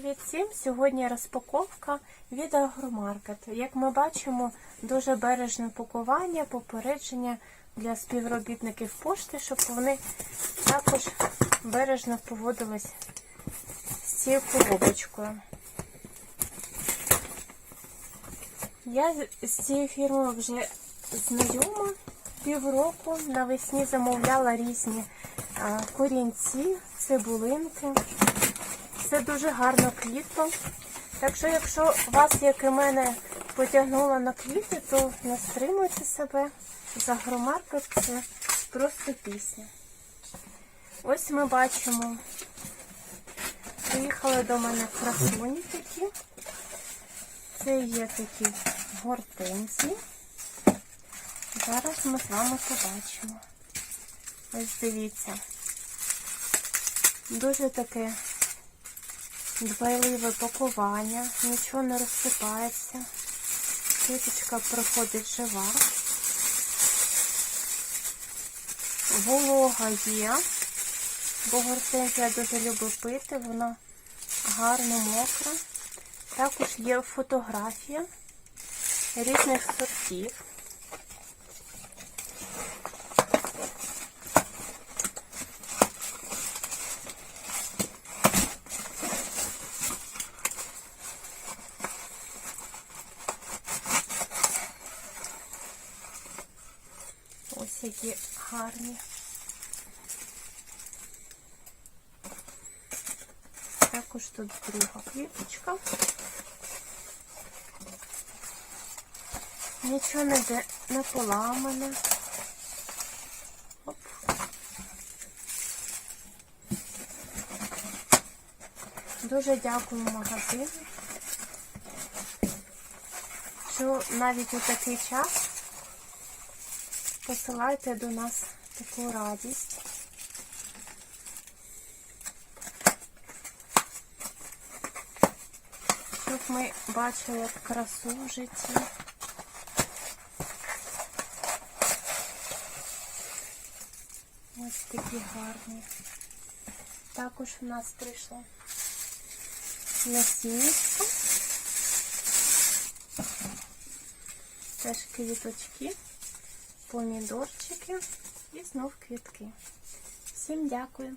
Привіт всім! Сьогодні розпаковка від Агромаркет. Як ми бачимо, дуже бережне пакування, попередження для співробітників пошти, щоб вони також бережно поводились з цією коробочкою. Я з цією фірмою вже знайома півроку. Навесні замовляла різні корінці, цибулинки. Це дуже гарно квітло. Так що, якщо вас, як і мене, потягнуло на квіти, то не стримуйте себе. За громаркет це просто пісня. Ось ми бачимо, приїхали до мене красуні такі. Це є такі гортензії. Зараз ми з вами побачимо. Ось дивіться. Дуже таке дбайливе пакування, нічого не розсипається. Квіточка проходить жива. Волога є, бо гортензія дуже любить пити, вона гарно мокра. Також є фотографія різних сортів. Ось які гарні. Також тут друга квіточка. Нічого не, де, не поламане. Оп. Дуже дякую магазину, що навіть у такий час посилайте до нас таку радість. Щоб ми бачили красу в житті. Ось такі гарні. Також в нас прийшло насіннячко. Теж квіточки помідорчики і знов квітки. Всім дякую!